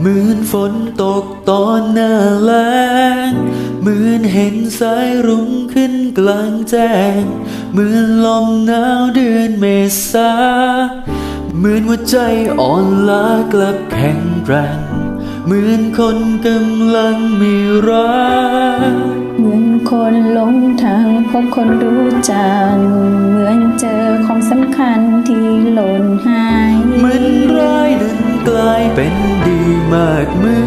เหมือนฝนตกตอนหน้าแล้งเหมือนเห็นสายรุ้งขึ้นกลางแจ้ง เหมือนลมหนาวเดือนเมษา เหมือนหัวใจอ่อนล้ากลับแข็งแกร่งเหมือนคนกำลังมีรักเหมือนคนหลงทางพบคนรู้จักเหมือนเจอของสำคัญที่หล่นหายเหมือนร้ายนั้น กลายเป็นดีมากเมื่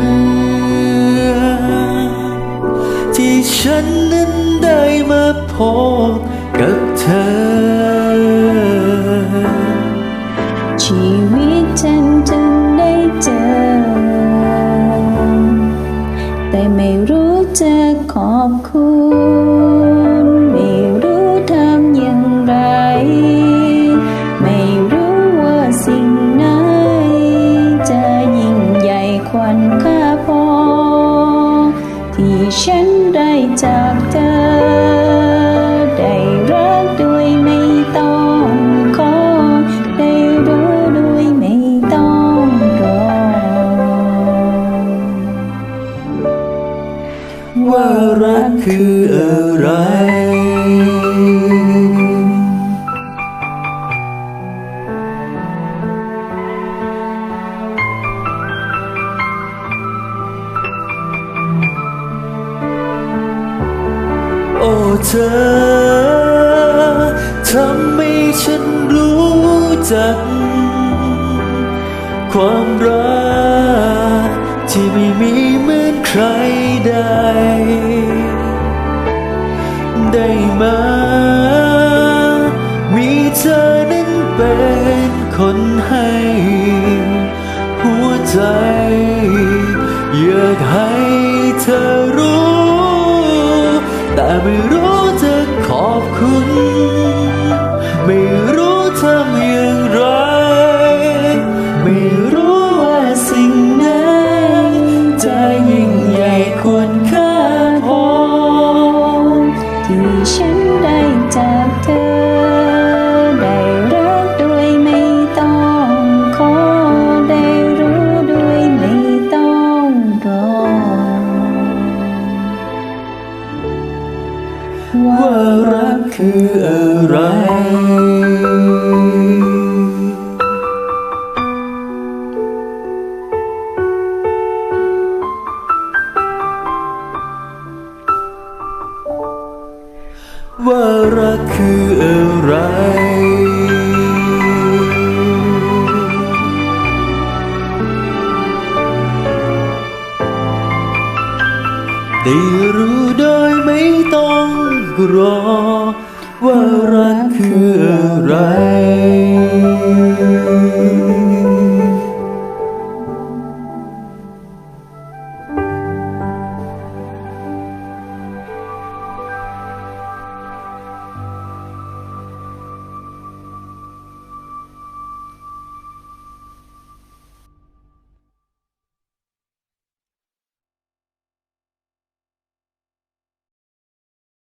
อ ที่ฉันนั้นได้มาพบกับเธอ ชีวิตฉันจึงได้เจอ แต่ไม่รู้จะขอบคุณ คืออะไร โอ้เธอทำให้ฉันรู้จัก ความรักที่ไม่มีเหมือนใครได้ ได้มามีเธอนั้นเป็นคนให้ หัวใจอยากให้เธอ ว่ารักคืออะไร ว่ารักคืออะไรได้รู้โดยไม่ รอว่ารักคืออะไร